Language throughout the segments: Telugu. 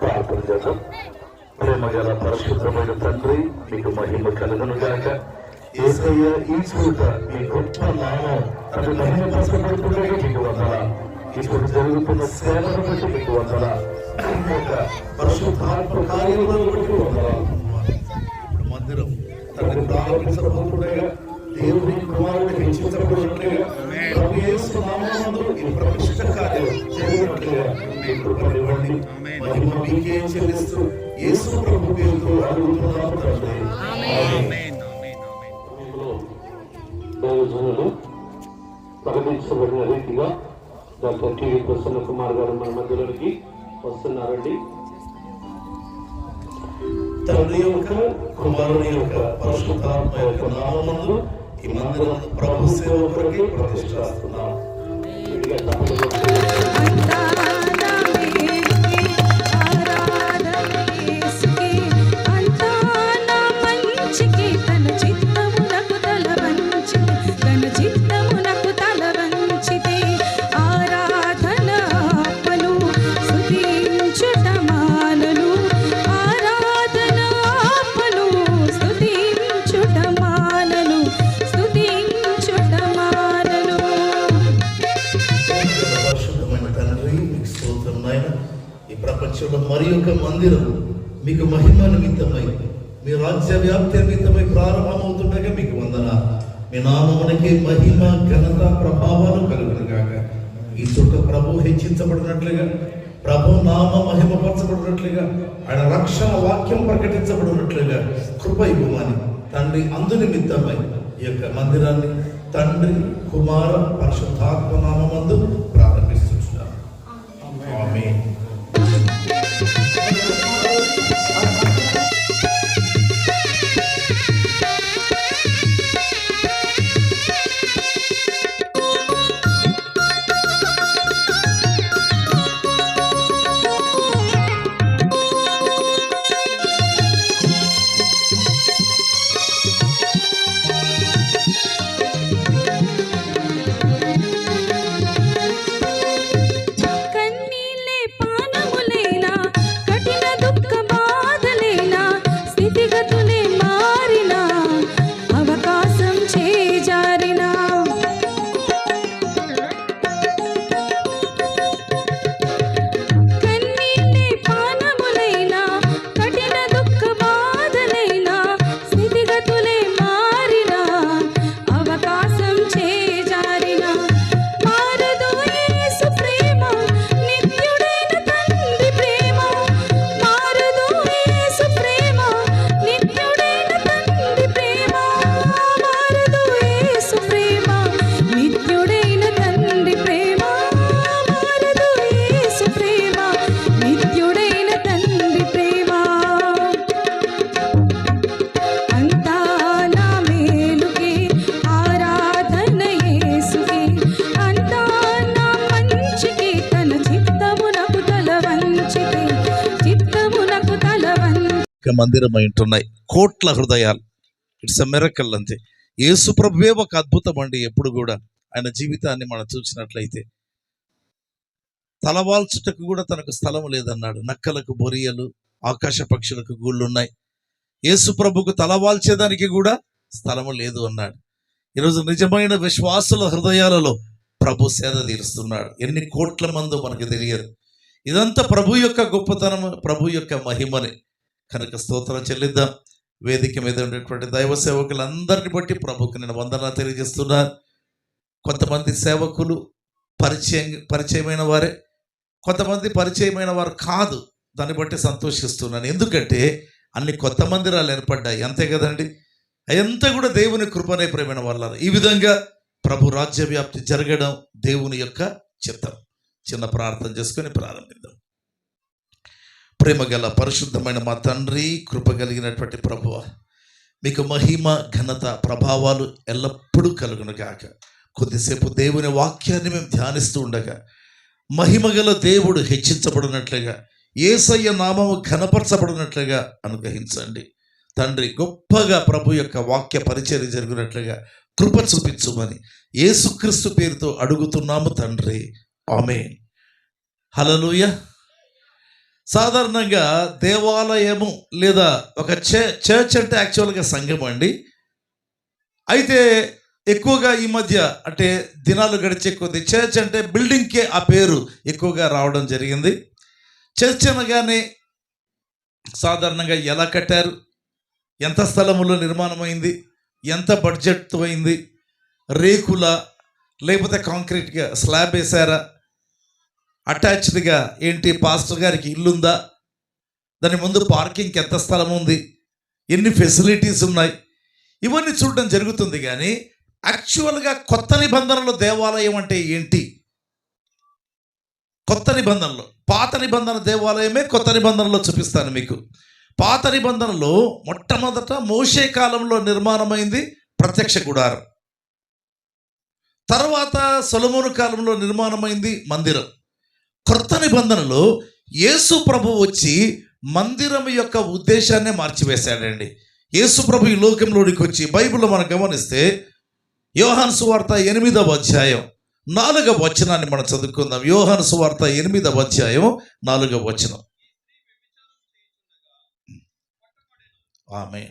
ప్రార్థన చేద్దాం ప్రేమ గల పరిశుద్ధమైన తండ్రి మీకు మహిమ కలుగును గాక. ఏసయ్య ఈ చూట మీ గొప్ప నామం అది మహిమ పరచబడుతుండగా మీకు వందల ఇప్పుడు జరుగుతున్న సేవను బట్టి మీకు వందల పరిశుద్ధాత్మ కార్యములను బట్టి వందల ఇప్పుడు మందిరం తండ్రి ప్రారంభించబడుతుండగా దేవుని కుమారుడు హెచ్చించబడినట్లుగా ప్రభు యేసు నామమునందు ఈ ప్రతిష్ట కార్యం జరిగినట్లుగా మీ మహిమ మీకే చెల్లిస్తూ యేసు ప్రభు పేరుతో అడుగుతున్నాము తండ్రి ఆమేన్. ప్రకటించబడిన రీతిగా డాక్టర్ టీవీ ప్రసన్న కుమార్ గారు మన మధ్యలోకి వస్తున్నారండి తండ్రి యొక్క కుమారుని యొక్క పరిశుద్ధాత్మ యొక్క నామందు ఈ మందిరం ప్రభు సేవ కొరకే ప్రతిష్ఠిస్తున్నాం మందిరం మీకు మహిమ నిమిత్తమై మీ రాజ్య వ్యాప్తి నిమిత్తమై ప్రారంభమవుతుండగా మీకు వందన మీ నామమునకి మహిమ ఘనత ప్రభావాలు కలుగునుగాక ఈ చుట్ట ప్రభు హెచ్చించబడినట్లుగా ప్రభు నామ మహిమపరచబడినట్లుగా ఆయన రక్షణ వాక్యం ప్రకటించబడినట్లుగా కృప ఇవ్వమని తండ్రి అందు నిమిత్తమై ఈ యొక్క మందిరాన్ని తండ్రి కుమార పరిశుద్ధాత్మ నామందు మందిరం ఉంటున్నాయి కోట్ల హృదయాలు. ఇట్స్ అ మెరకల్ అంతే. యేసుప్రభువే ఒక అద్భుతం అండి ఎప్పుడు కూడా. ఆయన జీవితాన్ని మనం చూసినట్లయితే. తలవాల్చుటకు కూడా తనకు స్థలం లేదన్నాడు. నక్కలకు బొరియలు ఆకాశ పక్షులకు గూళ్ళు ఉన్నాయి యేసు ప్రభుకు తలవాల్చేదానికి కూడా స్థలం లేదు అన్నాడు. ఈరోజు నిజమైన విశ్వాసుల హృదయాలలో ప్రభు సేద తీరుస్తున్నాడు. ఎన్ని కోట్ల మందో మనకు తెలియదు. ఇదంతా ప్రభు యొక్క గొప్పతనం ప్రభు యొక్క మహిమని. కనుక స్తోత్రం చెల్లిద్దాం. వేదిక మీద ఉండేటువంటి దైవ సేవకులందరిని బట్టి ప్రభుకు నేను వందన తెలియజేస్తున్నాను కొంతమంది సేవకులు పరిచయం పరిచయమైన వారే కొంతమంది పరిచయమైన వారు కాదు. దాన్ని బట్టి సంతోషిస్తున్నాను. ఎందుకంటే అన్ని కొత్త మందిరాలు ఏర్పడ్డాయి. అంతే కదండి? అదంతా కూడా దేవుని కృపనే ప్రేమైన వాళ్ళ ఈ విధంగా ప్రభు రాజ్యవ్యాప్తి జరగడం దేవుని యొక్క చిత్తం. చిన్న ప్రార్థన చేసుకొని ప్రారంభిద్దాం. ప్రేమ గల పరిశుద్ధమైన మా తండ్రి కృప కలిగినటువంటి ప్రభువ మీకు మహిమ ఘనత ప్రభావాలు ఎల్లప్పుడూ కలుగును గాక కొద్దిసేపు దేవుని వాక్యాన్ని మేము ధ్యానిస్తూ ఉండగా మహిమగల దేవుడు హెచ్చించబడినట్లుగా ఏసయ్య నామము ఘనపరచబడినట్లుగా అనుగ్రహించండి. తండ్రి గొప్పగా ప్రభు యొక్క వాక్య పరిచయం జరిగినట్లుగా కృప చూపించుమని యేసుక్రీస్తు పేరుతో అడుగుతున్నాము తండ్రి. ఆమె హలలుయ సాధారణంగా దేవాలయము లేదా ఒక చే- చర్చ్ అంటే యాక్చువల్గా సంఘం అండి. అయితే ఎక్కువగా ఈ మధ్య అంటే దినాలు గడిచే కొద్ది చర్చ్ అంటే బిల్డింగ్కే ఆ పేరు ఎక్కువగా రావడం జరిగింది. చర్చ్ అనగానే సాధారణంగా ఎలా కట్టారు? ఎంత స్థలములో నిర్మాణమైంది? ఎంత బడ్జెట్తో అయింది? రేకుల లేకపోతే కాంక్రీట్గా స్లాబ్ వేసారా అటాచ్డ్గా ఏంటి? పాస్టర్ గారికి ఇల్లుందా? దాని ముందు పార్కింగ్కి ఎంత స్థలం ఉంది? ఎన్ని ఫెసిలిటీస్ ఉన్నాయి? ఇవన్నీ చూడడం జరుగుతుంది కానీ యాక్చువల్గా కొత్త నిబంధనలో దేవాలయం అంటే ఏంటి? కొత్త నిబంధనలో. పాత నిబంధన దేవాలయమే కొత్త నిబంధనలో చూపిస్తాను మీకు. పాత నిబంధనలో మొట్టమొదట మోషే కాలంలో నిర్మాణమైంది ప్రత్యక్ష గుడారం. తర్వాత సొలమోను కాలంలో నిర్మాణమైంది మందిరం. క్రొత్త నిబంధనలో యేసు ప్రభు వచ్చి మందిరం యొక్క ఉద్దేశాన్ని మార్చివేశాడండి. యేసు ప్రభు ఈ లోకంలోనికి వచ్చి బైబిల్లో మనం గమనిస్తే యోహాను సువార్త ఎనిమిదవ అధ్యాయం నాలుగవ వచనాన్ని మనం చదువుకుందాం. యోహాను సువార్త ఎనిమిదవ అధ్యాయం నాలుగవ వచనం. ఆమె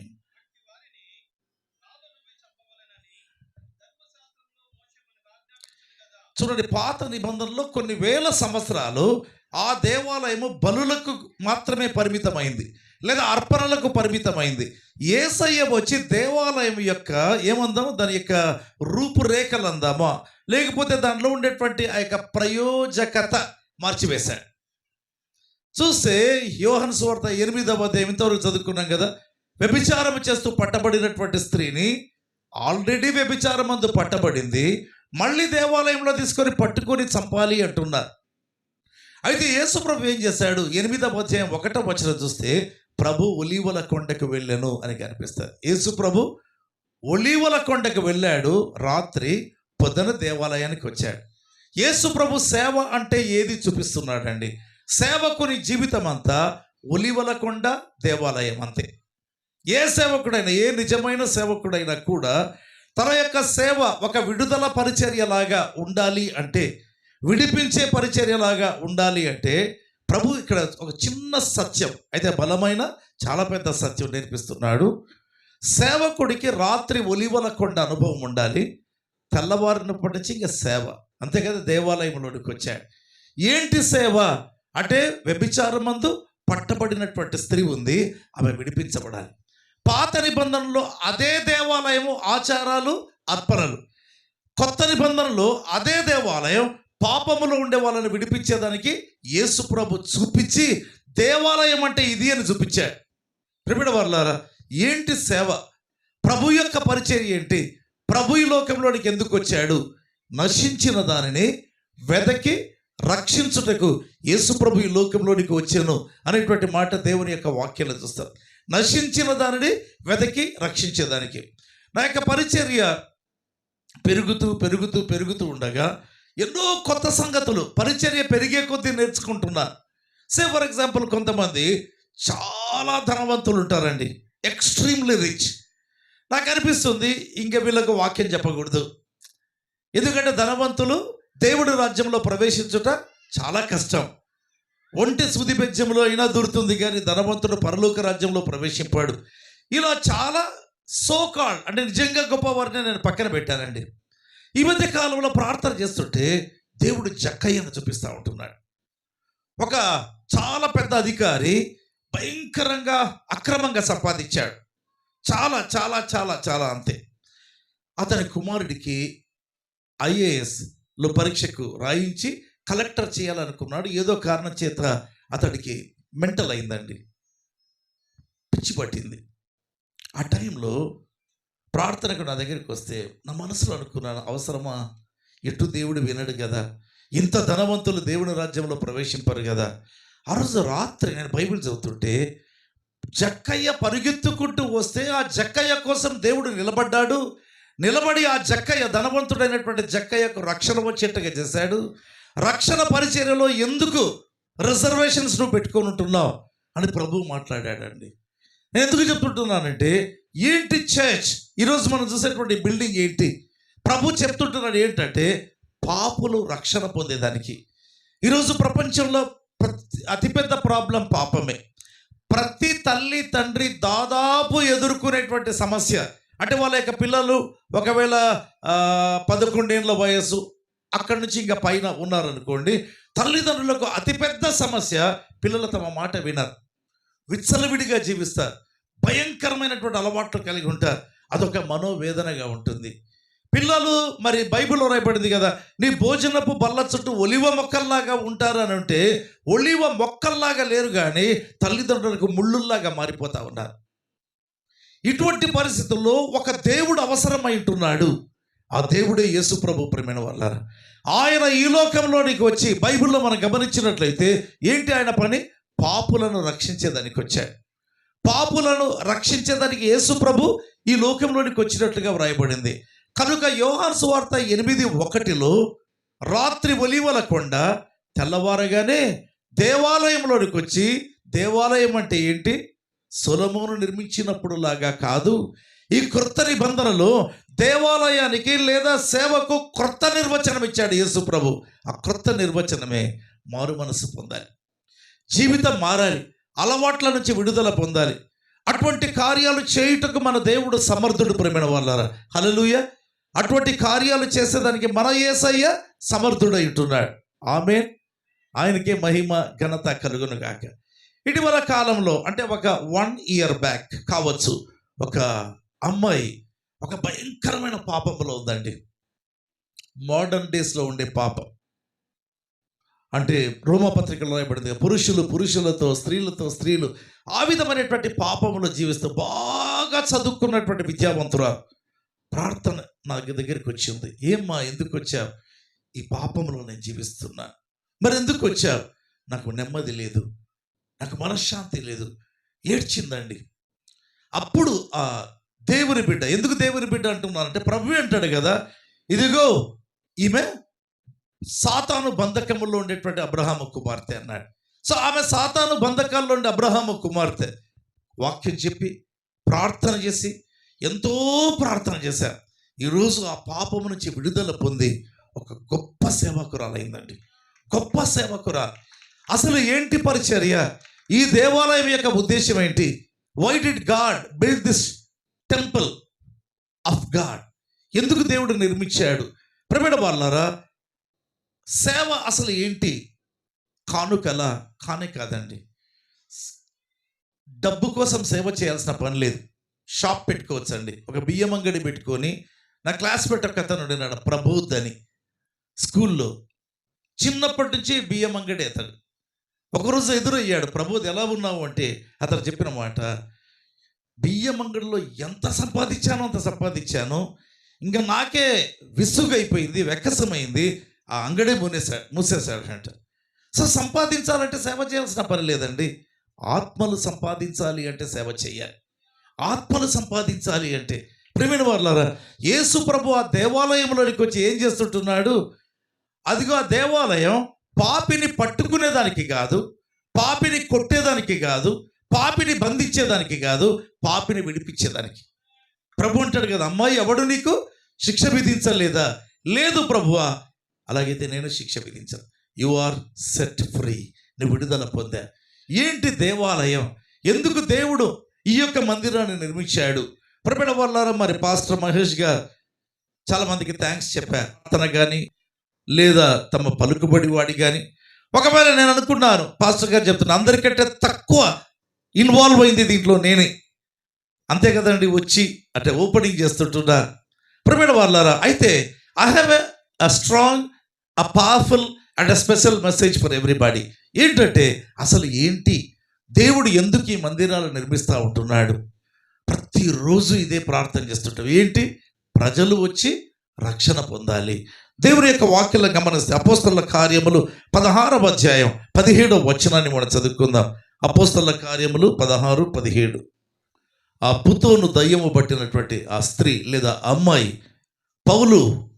చూడండి పాత నిబంధనలో కొన్ని వేల సంవత్సరాలు ఆ దేవాలయము బలులకు మాత్రమే పరిమితమైంది లేదా అర్పణలకు పరిమితమైంది. ఏసయ్య వచ్చి దేవాలయం యొక్క ఏమందాము? దాని యొక్క రూపురేఖలు అందామా? లేకపోతే దాంట్లో ఉండేటువంటి ఆ యొక్క ప్రయోజకత మార్చివేశాడు. చూస్తే యోహన్ సువార్త ఎనిమిదవ అధ్యాయం ఇంతవరకు చదువుకున్నాం కదా? వ్యభిచారం చేస్తూ పట్టబడినటువంటి స్త్రీని ఆల్రెడీ వ్యభిచారం అందు పట్టబడింది. మళ్ళీ దేవాలయంలో తీసుకొని పట్టుకొని చంపాలి అంటున్నారు. అయితే యేసుప్రభు ఏం చేశాడు? ఎనిమిదవ అధ్యాయం ఒకటో వచ్చిన చూస్తే ప్రభు ఒలీవల కొండకు వెళ్ళాను అని కనిపిస్తుంది. యేసుప్రభు ఒలీవల కొండకు వెళ్ళాడు రాత్రి పొద్దున దేవాలయానికి వచ్చాడు. యేసుప్రభు సేవ అంటే ఏది చూపిస్తున్నాడండి? సేవకుని జీవితం అంతా ఒలివల కొండ దేవాలయం అంతే. ఏ సేవకుడైనా ఏ నిజమైన సేవకుడైనా కూడా తన యొక్క సేవ ఒక విడుదల పరిచర్యలాగా ఉండాలి అంటే విడిపించే పరిచర్యలాగా ఉండాలి అంటే ప్రభు ఇక్కడ ఒక చిన్న సత్యం అయితే బలమైన చాలా పెద్ద సత్యం నేర్పిస్తున్నాడు. సేవకుడికి రాత్రి ఒలివల కొండ అనుభవం ఉండాలి. తెల్లవారినప్పటి నుంచి ఇంకా సేవ. అంతే కదా దేవాలయంలోనికి వచ్చాడు. ఏంటి సేవ? అంటే వ్యభిచారమందు పట్టబడినటువంటి స్త్రీ ఉంది ఆమె విడిపించబడాలి. పాత నిబంధనలో అదే దేవాలయము ఆచారాలు అర్పణలు. కొత్త నిబంధనలో అదే దేవాలయం పాపములో ఉండే వాళ్ళని విడిపించేదానికి యేసు ప్రభు చూపించి దేవాలయం అంటే ఇది అని చూపించాడు. ప్రిమిడ వాళ్ళారా ఏంటి సేవ? ప్రభు యొక్క పరిచయం ఏంటి? ప్రభు ఈ లోకంలోనికి ఎందుకు వచ్చాడు? నశించిన దానిని వెదకి రక్షించుటకు యేసు ప్రభు ఈ లోకంలోనికి వచ్చాను అనేటువంటి మాట దేవుని యొక్క వాక్యాలు చూస్తారు. నశించిన దానిని వెతకి రక్షించేదానికి. నా యొక్క పరిచర్య పెరుగుతూ పెరుగుతూ పెరుగుతూ ఉండగా ఎన్నో కొత్త సంగతులు పరిచర్య పెరిగే కొద్దీ నేర్చుకుంటున్నా. సే ఫర్ ఎగ్జాంపుల్ కొంతమంది చాలా ధనవంతులు ఉంటారండి. Extremely rich. నాకు అనిపిస్తుంది ఇంక వీళ్ళకు వాక్యం చెప్పకూడదు. ఎందుకంటే ధనవంతులు దేవుడి రాజ్యంలో ప్రవేశించుట చాలా కష్టం. ఒంటి సుది బెజ్యంలో అయినా దొరుతుంది కానీ ధనవంతుడు పరలోక రాజ్యంలో ప్రవేశింపాడు. ఇలా చాలా సోకాల్ అంటే నిజంగా గొప్పవారిని నేను పక్కన పెట్టానండి. ఈ మధ్య కాలంలో ప్రార్థన చేస్తుంటే దేవుడు జక్కయ్యను చూపిస్తూ ఉంటున్నాడు. ఒక చాలా పెద్ద అధికారి భయంకరంగా అక్రమంగా సంపాదించాడు. చాలా చాలా చాలా చాలా అంతే. అతని కుమారుడికి ఐఏఎస్లో పరీక్షకు రాయించి కలెక్టర్ చేయాలనుకున్నాడు. ఏదో కారణం చేత అతడికి మెంటల్ అయిందండి. పిచ్చి పట్టింది. ఆ టైంలో ప్రార్థనకు నా దగ్గరికి వస్తే నా మనసులో అనుకున్నాను అవసరమా? ఎటు దేవుడు వినడు కదా. ఇంత ధనవంతులు దేవుని రాజ్యంలో ప్రవేశింపరు కదా. ఆ రోజు రాత్రి నేను బైబిల్ చదువుతుంటే జక్కయ్య పరిగెత్తుకుంటూ వస్తే ఆ జక్కయ్య కోసం దేవుడు నిలబడ్డాడు. నిలబడి ఆ జక్కయ్య ధనవంతుడైనటువంటి జక్కయ్యకు రక్షణ వచ్చేట్టుగా చేశాడు. రక్షణ పరిచర్యలో ఎందుకు రిజర్వేషన్స్ నువ్వు పెట్టుకొని ఉంటున్నావు అని ప్రభువు మాట్లాడాడండి. నేను ఎందుకు చెప్తుంటున్నానంటే ఏంటి చర్చ్ ఈరోజు మనం చూసేటువంటి బిల్డింగ్ ఏంటి? ప్రభు చెప్తుంటున్నాడు ఏంటంటే పాపులు రక్షణ పొందేదానికి. ఈరోజు ప్రపంచంలో ప్రతి- అతిపెద్ద ప్రాబ్లం పాపమే. ప్రతి తల్లి తండ్రి దాదాపు ఎదుర్కొనేటువంటి సమస్య. అంటే వాళ్ళ యొక్క పిల్లలు ఒకవేళ పదకొండేళ్ళ వయస్సు అక్కడి నుంచి ఇంకా పైన ఉన్నారనుకోండి తల్లిదండ్రులకు అతిపెద్ద సమస్య పిల్లలు తమ మాట వినరు. విచ్చలవిడిగా జీవిస్తారు. భయంకరమైనటువంటి అలవాట్లు కలిగి ఉంటారు. అదొక మనోవేదనగా ఉంటుంది. పిల్లలు మరి బైబిల్లో రాయబడింది కదా నీ భోజనపు బల్ల చుట్టూ ఒలివ మొక్కల్లాగా ఉంటారు అని అంటే ఒలివ మొక్కల్లాగా లేరు కానీ తల్లిదండ్రులకు ముళ్ళుల్లాగా మారిపోతా ఉన్నారు. ఇటువంటి పరిస్థితుల్లో ఒక దేవుడు అవసరమై ఉంటున్నాడు. ఆ దేవుడే యేసు ప్రభు ప్రేమైన వాళ్ళ. ఆయన ఈ లోకంలోనికి వచ్చి బైబిల్లో మనం గమనించినట్లయితే ఏంటి ఆయన పని? పాపులను రక్షించేదానికి వచ్చాడు. పాపులను రక్షించేదానికి యేసు ప్రభు ఈ లోకంలోనికి వచ్చినట్లుగా వ్రాయబడింది. కనుక యోహాన్ సువార్త ఎనిమిది ఒకటిలో రాత్రి ఒలివల కొండ తెల్లవారగానే దేవాలయంలోనికి వచ్చి దేవాలయం అంటే ఏంటి? సొలమోను నిర్మించినప్పుడు లాగా కాదు ఈ క్రొత్త నిబంధనలో దేవాలయానికి లేదా సేవకు క్రొత్త నిర్వచనం ఇచ్చాడు యేసు ప్రభు. ఆ క్రొత్త నిర్వచనమే మారు మనసు పొందాలి. జీవితం మారాలి. అలవాట్ల నుంచి విడుదల పొందాలి. అటువంటి కార్యాలు చేయుటకు మన దేవుడు సమర్థుడు ప్రేమైన వాళ్ళారా? హలలుయ అటువంటి కార్యాలు చేసేదానికి మన యేసయ్య సమర్థుడై ఉంటున్నాడు ఆమె ఆయనకే మహిమ ఘనత కలుగును గాక. ఇటీవల కాలంలో అంటే ఒక వన్ ఇయర్ బ్యాక్ కావచ్చు ఒక అమ్మాయి ఒక భయంకరమైన పాపంలో ఉందండి. మోడర్న్ డేస్లో ఉండే పాపం. అంటే రోమపత్రికలో రాయబడింది పురుషులు పురుషులతో స్త్రీలతో స్త్రీలు ఆ విధమైనటువంటి పాపంలో జీవిస్తూ బాగా చదువుకున్నటువంటి విద్యావంతురాలు ప్రార్థన నా దగ్గరికి వచ్చింది. ఏమ్మా ఎందుకు వచ్చావు? ఈ పాపంలో నేను జీవిస్తున్నా. మరి ఎందుకు వచ్చావు? నాకు నెమ్మది లేదు. నాకు మనశ్శాంతి లేదు. ఏడ్చిందండి. అప్పుడు ఆ దేవుని బిడ్డ. ఎందుకు దేవుని బిడ్డ అంటున్నానంటే ప్రభు అంటాడు కదా ఇదిగో ఈమె సాతాను బంధకములో ఉండేటువంటి అబ్రహాము కుమార్తె అన్నాడు. సో ఆమె సాతాను బంధకాల్లో ఉండే అబ్రహాము కుమార్తె వాక్యం చెప్పి ప్రార్థన చేసి ఎంతో ప్రార్థన చేశారు. ఈరోజు ఆ పాపం నుంచి విడుదల పొంది ఒక గొప్ప సేవకురాలైందండి. గొప్ప సేవకురాలు. అసలు ఏంటి పరిచర్య? ఈ దేవాలయం యొక్క ఉద్దేశం ఏంటి? Why did God build this temple of God ఎందుకు దేవుడు నిర్మించాడు? ప్రమిడ వాళ్ళారా సేవ అసలు ఏంటి? కానుకల కానే కాదండి. డబ్బు కోసం సేవ చేయాల్సిన పని లేదు. షాప్ పెట్టుకోవచ్చండి. ఒక బియ్యం అంగడి పెట్టుకొని నా క్లాస్ పెట్ట ఒక అతను ఉండినాడు ప్రబోధ్ అని స్కూల్లో చిన్నప్పటి నుంచి బియ్యం అంగడి అతడు. ఒకరోజు ఎదురయ్యాడు ప్రబోధ్ ఎలా ఉన్నావు? అంటే అతను చెప్పిన మాట బియ్యం అంగడిలో ఎంత సంపాదించానో అంత సంపాదించాను. ఇంకా నాకే విసుగైపోయింది వెక్కసమైంది. ఆ అంగడే మూనేశాడు మూసేశాడు అంట. సో సంపాదించాలంటే సేవ చేయాల్సిన పని లేదండి. ఆత్మలు సంపాదించాలి అంటే సేవ చేయాలి. ఆత్మలు సంపాదించాలి అంటే ప్రేమిణ వాళ్ళారా యేసు ప్రభు ఆ దేవాలయంలోనికి వచ్చి ఏం చేస్తుంటున్నాడు? అదిగో ఆ దేవాలయం పాపిని పట్టుకునేదానికి కాదు పాపిని కొట్టేదానికి కాదు పాపిని బంధించేదానికి కాదు పాపిని విడిపించేదానికి. ప్రభు అంటాడు కదా అమ్మాయి ఎవడు నీకు శిక్ష విధించలేదా? లేదు ప్రభువా. అలాగైతే నేను శిక్ష విధించను. యు ఆర్ సెట్ ఫ్రీ నువ్వు విడుదల పొందా. ఏంటి దేవాలయం? ఎందుకు దేవుడు ఈ యొక్క మందిరాన్ని నిర్మించాడు? ప్రపేణ వల్ల మరి పాస్టర్ మహేష్ గారు? చాలామందికి థ్యాంక్స్ చెప్పారు అతను కానీ లేదా తమ పలుకుబడి వాడి కానీ ఒకవేళ నేను అనుకున్నాను పాస్టర్ గారు చెప్తున్నా అందరికంటే తక్కువ ఇన్వాల్వ్ అయింది దీంట్లో నేనే. అంతే కదండి వచ్చి అంటే ఓపెనింగ్ చేస్తుంటున్నా ప్రమేణ వాళ్ళారా అయితే I have a strong uh powerful and uh special message for everybody ఏంటంటే అసలు ఏంటి? దేవుడు ఎందుకు ఈ మందిరాలు నిర్మిస్తూ ఉంటున్నాడు? ప్రతిరోజు ఇదే ప్రార్థన చేస్తుంటాం. ఏంటి? ప్రజలు వచ్చి రక్షణ పొందాలి. దేవుని యొక్క వాక్యలను గమనిస్తే అపోస్తల కార్యములు పదహారవ అధ్యాయం పదిహేడవ వచనాన్ని మనం చదువుకుందాం. అపోస్తల కార్యములు పదహారు పదిహేడు. ఆ పుతోను దయ్యము పట్టినటువంటి ఆ స్త్రీ లేదా అమ్మాయి పౌలు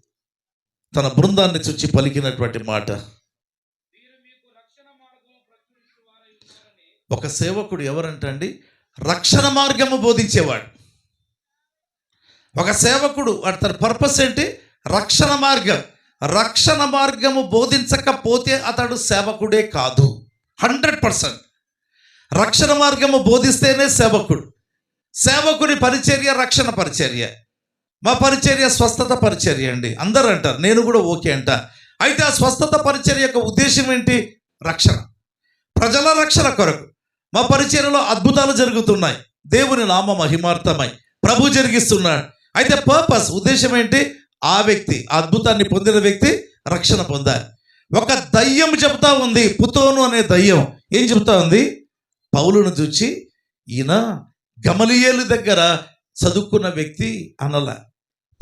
తన బృందాన్ని చుచ్చి పలికినటువంటి మాట. ఒక సేవకుడు ఎవరంటండి? రక్షణ మార్గము బోధించేవాడు. ఒక సేవకుడు వాడు తన పర్పస్ ఏంటి? రక్షణ మార్గం. రక్షణ మార్గము బోధించకపోతే అతడు సేవకుడే కాదు. Hundred percent. రక్షణ మార్గము బోధిస్తేనే సేవకుడు. సేవకుడి పరిచర్య రక్షణ పరిచర్య. మా పరిచర్య స్వస్థత పరిచర్య అండి. అందరూ అంటారు నేను కూడా ఓకే అంట. అయితే ఆ స్వస్థత పరిచర్య యొక్క ఉద్దేశం ఏంటి? రక్షణ. ప్రజల రక్షణ కొరకు. మా పరిచర్యలో అద్భుతాలు జరుగుతున్నాయి. దేవుని నామ మహిమార్థమై ప్రభు జరిగిస్తున్నాడు. అయితే పర్పస్ ఉద్దేశం ఏంటి? ఆ వ్యక్తి ఆ అద్భుతాన్ని పొందిన వ్యక్తి రక్షణ పొందాలి. ఒక దయ్యం చెప్తా ఉంది పుతోను అనే దయ్యం. ఏం చెప్తా ఉంది? పౌలును చూచి ఈయన గమలియేలు దగ్గర చదువుకున్న వ్యక్తి అనల.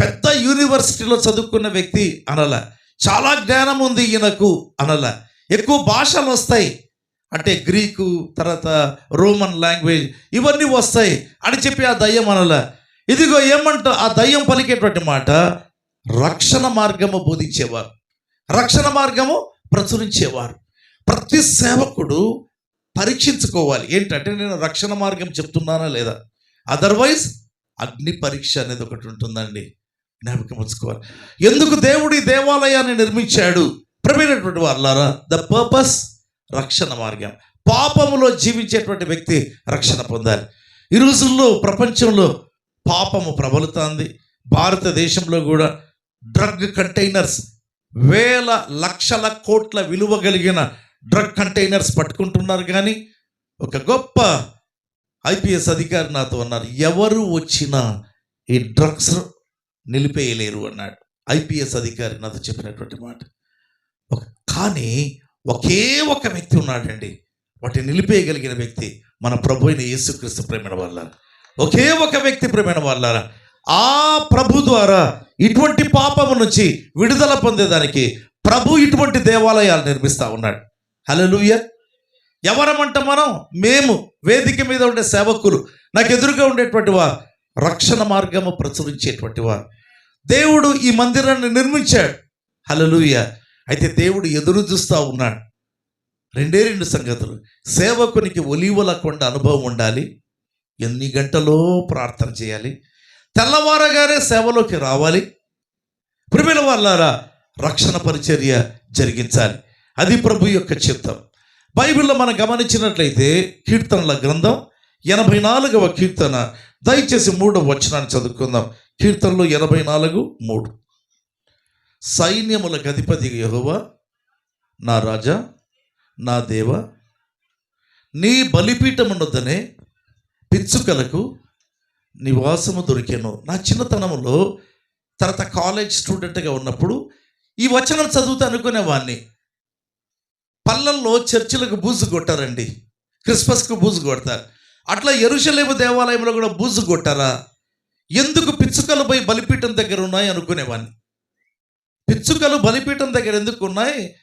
పెద్ద యూనివర్సిటీలో చదువుకున్న వ్యక్తి అనల. చాలా జ్ఞానం ఉంది ఈయనకు అనల. ఎక్కువ భాషలు వస్తాయి. అంటే గ్రీకు తర్వాత రోమన్ లాంగ్వేజ్ ఇవన్నీ వస్తాయి అని చెప్పి ఆ దయ్యం అనల. ఇదిగో ఏమంట ఆ దయ్యం పలికేటువంటి మాట రక్షణ మార్గము బోధించేవారు. రక్షణ మార్గము ప్రచురించేవారు. ప్రతి సేవకుడు పరీక్షించుకోవాలి. ఏంటంటే నేను రక్షణ మార్గం చెప్తున్నానా లేదా? అదర్వైజ్ అగ్ని పరీక్ష అనేది ఒకటి ఉంటుందండి. జ్ఞాపకం ఉంచుకోవాలి. ఎందుకు దేవుడు ఈ దేవాలయాన్ని నిర్మించాడు? ప్రమైనటువంటి వాళ్ళారా ద పర్పస్ రక్షణ మార్గం. పాపములో జీవించేటువంటి వ్యక్తి రక్షణ పొందాలి. ఈ రోజుల్లో ప్రపంచంలో పాపము ప్రబలుతోంది. భారతదేశంలో కూడా డ్రగ్ కంటైనర్స్ వేల లక్షల కోట్ల విలువ కలిగిన డ్రగ్ కంటైనర్స్ పట్టుకుంటున్నారు కానీ ఒక గొప్ప ఐపీఎస్ అధికారి నాతో అన్నారు ఎవరు వచ్చినా ఈ డ్రగ్స్ నిలిపేయలేరు అన్నాడు ఐపీఎస్ అధికారి నాతో చెప్పినటువంటి మాట. కానీ ఒకే ఒక వ్యక్తి ఉన్నాడండి. వాటిని నిలిపేయగలిగిన వ్యక్తి మన ప్రభు అయిన యేసుక్రీస్తు ప్రేమణ వల్ల ఒకే ఒక వ్యక్తి ప్రేమణ వల్ల ఆ ప్రభు ద్వారా ఇటువంటి పాపము నుంచి విడుదల పొందేదానికి ప్రభు ఇటువంటి దేవాలయాలు నిర్మిస్తూ ఉన్నాడు. హల్లెలూయా. ఎవరమంట మనం? మేము వేదిక మీద ఉండే సేవకులు నాకు ఎదురుగా ఉండేటువంటి వారు రక్షణ మార్గము ప్రచురించేటువంటి వారు. దేవుడు ఈ మందిరాన్ని నిర్మించాడు. హలలుయ అయితే దేవుడు ఎదురు చూస్తూ ఉన్నాడు. రెండే రెండు సంగతులు. సేవకునికి ఒలీవల కొండ అనుభవం ఉండాలి. ఎన్ని గంటలో ప్రార్థన చేయాలి? తెల్లవారగానే సేవలోకి రావాలి. ప్రిమిల వాళ్ళారా రక్షణ పరిచర్య జరిగించాలి. అది ప్రభు యొక్క చిత్తం. బైబిల్లో మనం గమనించినట్లయితే కీర్తనల గ్రంథం ఎనభై నాలుగవ కీర్తన. దయచేసి మూడవ వచనాన్ని చదువుకుందాం. కీర్తనలు ఎనభై నాలుగు మూడు. సైన్యముల గధిపతి యహోవా నా రాజా నా దేవ నీ బలిపీఠమున్నదనే పిచ్చుకలకు నివాసము దొరికాను. నా చిన్నతనంలో తర్వాత కాలేజ్ స్టూడెంట్గా ఉన్నప్పుడు ఈ వచనం చదువుతూ అనుకునేవాడిని పల్లల్లో చర్చిలకు బూజు కొట్టారండి. క్రిస్మస్కు బూజు కొడతారు. అట్లా ఎరుషలేము దేవాలయంలో కూడా బూజు కొట్టారా? ఎందుకు పిచ్చుకలు పోయి బలిపీఠం దగ్గర ఉన్నాయి అనుకునేవాడిని పిచ్చుకలు బలిపీఠం దగ్గర ఎందుకు ఉన్నాయి?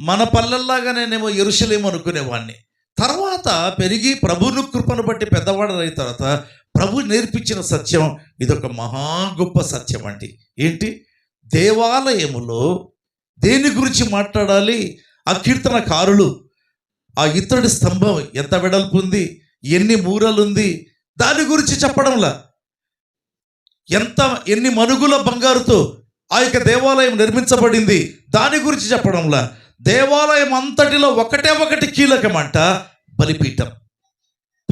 మన పల్లెల్లాగా నేనేమో ఎరుషలేము అనుకునేవాడిని తర్వాత పెరిగి ప్రభును కృపను బట్టి పెద్దవాడు అయిన తర్వాత ప్రభు నేర్పించిన సత్యం ఇదొక మహా గొప్ప సత్యం అండి ఏంటి? దేవాలయములో దేని గురించి మాట్లాడాలి? ఆ కీర్తనకారులు ఆ ఇత్తడి స్తంభం ఎంత వెడల్పు ఉంది ఎన్ని మూరలుంది దాని గురించి చెప్పడంలా. ఎంత ఎన్ని మనుగుల బంగారుతో ఆ యొక్క దేవాలయం నిర్మించబడింది దాని గురించి చెప్పడంలా. దేవాలయం అంతటిలో ఒకటే ఒకటి కీలకమంట బలిపీఠం.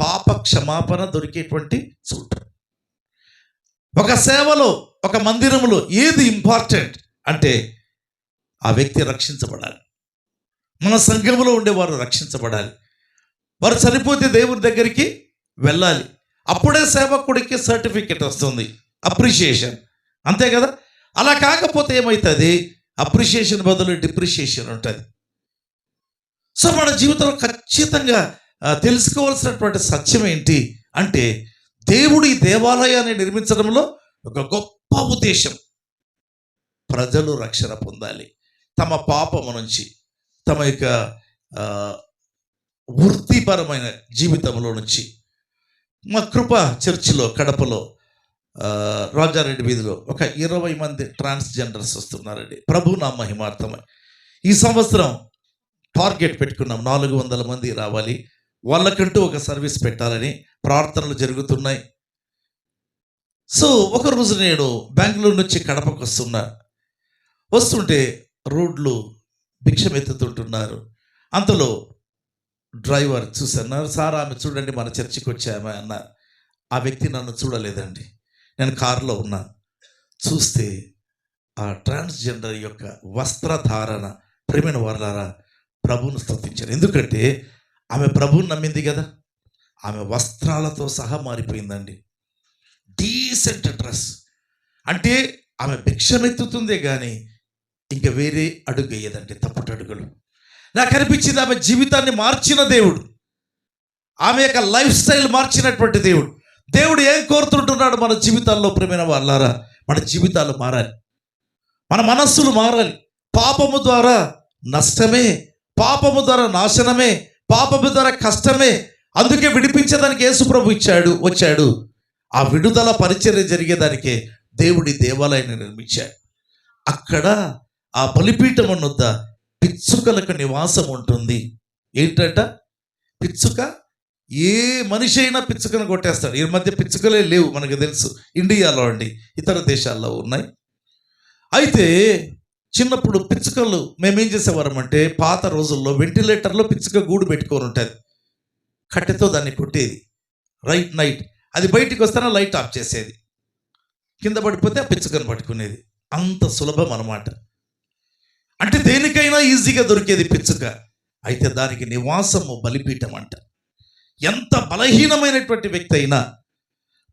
పాప క్షమాపణ దొరికేటువంటి చోటు ఒక సేవలో ఒక మందిరంలో ఏది ఇంపార్టెంట్ అంటే ఆ వ్యక్తి రక్షించబడాలి. మన సంఘంలో ఉండేవారు రక్షించబడాలి. వారు చనిపోతే దేవుని దగ్గరికి వెళ్ళాలి. అప్పుడే సేవకుడికి సర్టిఫికెట్ వస్తుంది. అప్రిషియేషన్. అంతే కదా? అలా కాకపోతే ఏమవుతుంది అప్రిషియేషన్ బదులు డిప్రిషియేషన్ ఉంటుంది. సో మన జీవితంలో ఖచ్చితంగా తెలుసుకోవాల్సినటువంటి సత్యం ఏంటి అంటే దేవుడు ఈ దేవాలయాన్ని నిర్మించడంలో ఒక గొప్ప ఉద్దేశం. ప్రజలు రక్షణ పొందాలి. తమ పాపము నుంచి తమ యొక్క వృత్తిపరమైన జీవితంలో నుంచి మా కృప చర్చిలో కడపలో రాజారెడ్డి వీధిలో ఒక ఇరవై మంది ట్రాన్స్జెండర్స్ వస్తున్నారండి. ప్రభు నా మహిమార్థమై. ఈ సంవత్సరం టార్గెట్ పెట్టుకున్నాం. నాలుగు వందల మంది రావాలి. వాళ్ళకంటూ ఒక సర్వీస్ పెట్టాలని ప్రార్థనలు జరుగుతున్నాయి. సో ఒక రోజు నేను బెంగళూరు నుంచి కడపకు వస్తున్నా. వస్తుంటే రోడ్లు భిక్షమెత్తుతుంటున్నారు. అంతలో డ్రైవర్ చూసన్నారు సార్ ఆమె చూడండి మన చర్చికి వచ్చామే అన్నారు. ఆ వ్యక్తి నన్ను చూడలేదండి. నేను కారులో ఉన్నా చూస్తే ఆ ట్రాన్స్జెండర్ యొక్క వస్త్రధారణ ప్రేమైన వారులారా ప్రభువును స్థుతించారు ఎందుకంటే ఆమె ప్రభువుని నమ్మింది కదా. ఆమె వస్త్రాలతో సహా మారిపోయిందండి. Decent dress. అంటే ఆమె భిక్షమెత్తుతుందే కానీ ఇంకా వేరే అడుగు వేయదండి తప్పటి అడుగులు. నాకు అనిపించింది ఆమె జీవితాన్ని మార్చిన దేవుడు. ఆమె యొక్క లైఫ్ స్టైల్ మార్చినటువంటి దేవుడు. దేవుడు ఏం కోరుతుంటున్నాడు మన జీవితాల్లో ప్రేమైన వాళ్ళారా? మన జీవితాలు మారాలి. మన మనస్సులు మారాలి. పాపము ద్వారా నష్టమే పాపము ద్వారా నాశనమే పాపము ద్వారా కష్టమే. అందుకే విడిపించేదానికి యేసుప్రభు ఇచ్చాడు వచ్చాడు. ఆ విడుదల పరిచర్య జరిగేదానికే దేవుడి దేవాలయాన్ని నిర్మించాడు. అక్కడ ఆ బలిపీఠం వద్ద పిచ్చుకలకు నివాసం ఉంటుంది. ఏంటంట? పిచ్చుక ఏ మనిషి అయినా పిచ్చుకను కొట్టేస్తాడు. ఈ మధ్య పిచ్చుకలే లేవు మనకు తెలుసు. ఇండియాలో అండి ఇతర దేశాల్లో ఉన్నాయి. అయితే చిన్నప్పుడు పిచ్చుకలు మేమేం చేసేవారం అంటే పాత రోజుల్లో వెంటిలేటర్లో పిచ్చుక గూడు పెట్టుకొని ఉంటుంది. కట్టెతో దాన్ని కొట్టేది. రైట్ నైట్ అది బయటికి వస్తేనే లైట్ ఆఫ్ చేసేది. కింద పడిపోతే ఆ పిచ్చుకను పట్టుకునేది. అంత సులభం అన్నమాట. అంటే దేనికైనా ఈజీగా దొరికేది పిచ్చుక. అయితే దానికి నివాసము బలిపీఠం అంట. ఎంత బలహీనమైనటువంటి వ్యక్తి అయినా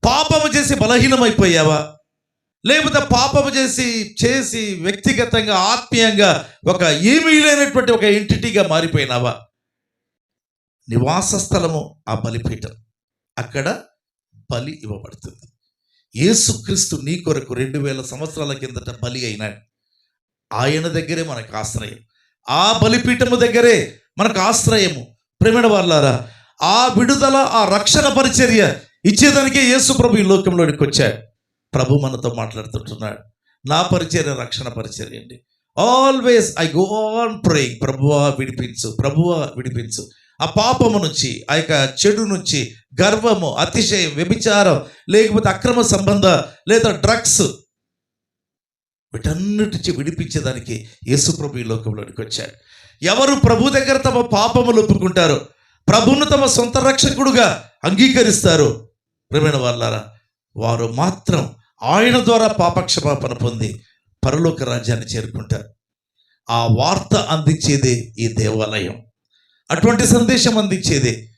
పాపము చేసి బలహీనమైపోయావా? లేకపోతే పాపము చేసి చేసి వ్యక్తిగతంగా ఆత్మీయంగా ఒక ఏమీ లేనటువంటి ఒక ఎంటిటీగా మారిపోయినావా? నివాస స్థలము ఆ బలిపీఠం. అక్కడ బలి ఇవ్వబడుతుంది. ఏసుక్రీస్తు నీ కొరకు రెండు వేల సంవత్సరాల కిందట బలి అయినాడు. ఆయన దగ్గరే మనకు ఆశ్రయం. ఆ బలిపీఠము దగ్గరే మనకు ఆశ్రయము. ప్రేమణ వాళ్ళారా ఆ విడుదల ఆ రక్షణ పరిచర్య ఇచ్చేదానికే యేసు ప్రభు ఈ లోకంలోనికి వచ్చాడు. ప్రభు మనతో మాట్లాడుతుంటున్నాడు. నా పరిచర్య రక్షణ పరిచర్య అండి. Always I go on praying ప్రభువా విడిపించు ప్రభువా విడిపించు. ఆ పాపము నుంచి ఆ యొక్క చెడు నుంచి గర్వము అతిశయం వ్యభిచారం లేకపోతే అక్రమ సంబంధ లేదా డ్రగ్స్ వీటన్నిటి విడిపించేదానికి యేసుప్రభు ఈ లోకంలోనికి వచ్చాడు. ఎవరు ప్రభు దగ్గర తమ పాపములు ఒప్పుకుంటారో ప్రభును తమ సొంత రక్షకుడుగా అంగీకరిస్తారు ప్రేమైన వాళ్ళారా వారు మాత్రం ఆయన ద్వారా పాపక్షమాపణ పొంది పరలోక రాజ్యాన్ని చేరుకుంటారు. ఆ వార్త అందించేదే ఈ దేవాలయం. అటువంటి సందేశం అందించేదే.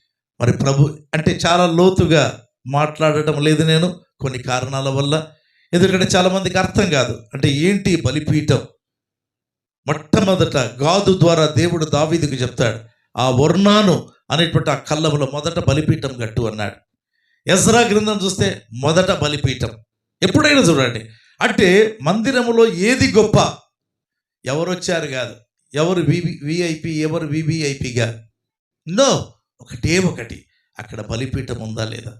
మరి ప్రభు అంటే చాలా లోతుగా మాట్లాడటం లేదు నేను. కొన్ని కారణాల వల్ల ఎందుకంటే చాలామందికి అర్థం కాదు. అంటే ఏంటి బలిపీఠం? మొట్టమొదట గాదు ద్వారా దేవుడు దావీదుకు చెప్తాడు ఆ వర్ణాను అనేటువంటి ఆ కళ్ళములో మొదట బలిపీఠం కట్టు అన్నాడు. ఎజ్రా గ్రంథం చూస్తే మొదట బలిపీఠం. ఎప్పుడైనా చూడండి. అంటే మందిరములో ఏది గొప్ప? ఎవరు వచ్చారు కాదు. ఎవరు వివి విఐపి ఎవరు వివిఐపిగా? నో! ఒకటే ఒకటి. అక్కడ బలిపీఠం ఉందా లేదా?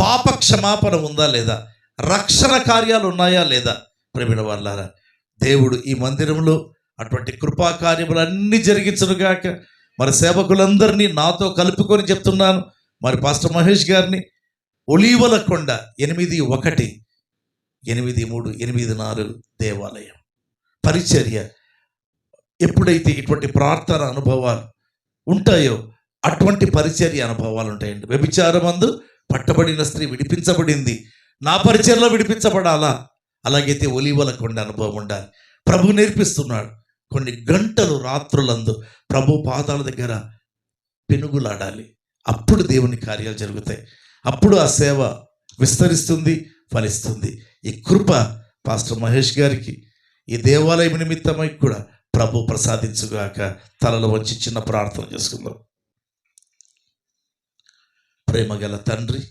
పాప క్షమాపణ ఉందా లేదా? రక్షణ కార్యాలు ఉన్నాయా లేదా? ప్రవీణ వాళ్ళారా దేవుడు ఈ మందిరంలో అటువంటి కృపా కార్యములన్నీ జరిగించనుగాక మరి సేవకులందరినీ నాతో కలుపుకొని చెప్తున్నాను. మరి పాస్టర్ మహేష్ గారిని ఒలీవల కొండ ఎనిమిది ఒకటి ఎనిమిది మూడు ఎనిమిది నాలుగు దేవాలయం. పరిచర్య ఎప్పుడైతే ఇటువంటి ప్రార్థన అనుభవాలు ఉంటాయో అటువంటి పరిచర్య అనుభవాలు ఉంటాయండి. వ్యభిచారమందు పట్టబడిన స్త్రీ విడిపించబడింది. నా పరిచయలో విడిపించబడాలా? అలాగైతే ఒలీవల కొండ అనుభవం ఉండాలి. ప్రభు నేర్పిస్తున్నాడు. కొన్ని గంటలు రాత్రులందు ప్రభు పాదాల దగ్గర పెనుగులాడాలి. అప్పుడు దేవుని కార్యాలు జరుగుతాయి. అప్పుడు ఆ సేవ విస్తరిస్తుంది ఫలిస్తుంది. ఈ కృప పాస్టర్ మహేష్ గారికి ఈ దేవాలయం నిమిత్తమై కూడా ప్రభు ప్రసాదించుగాక తలలో వచ్చి చిన్న ప్రార్థన చేసుకుందాం. ప్రేమగల తండ్రి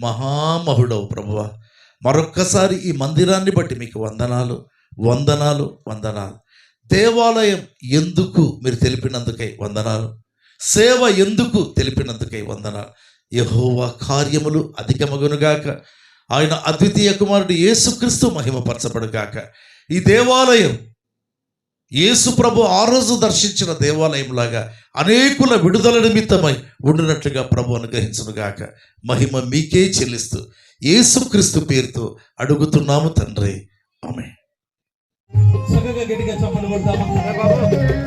మహామహుడవు ప్రభువ. మరొక్కసారి ఈ మందిరాన్ని బట్టి మీకు వందనాలు వందనాలు వందనాలు. దేవాలయం ఎందుకు మీరు తెలిపినందుకై వందనాలు? సేవ ఎందుకు తెలిపినందుకై వందనాలు? యహోవా కార్యములు అధికమగునుగాక ఆయన అద్వితీయ కుమారుడు యేసుక్రీస్తు మహిమపరచబడుగాక ఈ దేవాలయం యేసు ప్రభు ఆ రోజు దర్శించిన దేవాలయంలాగా అనేకుల విడుదల నిమిత్తమై ఉండినట్లుగా ప్రభు అనుగ్రహించునుగాక. మహిమ మీకే చెల్లిస్తూ యేసుక్రీస్తు పేరుతో అడుగుతున్నాము తండ్రి. ఆమె చక్కగా గట్టిగా చప్పలు కొడతామా?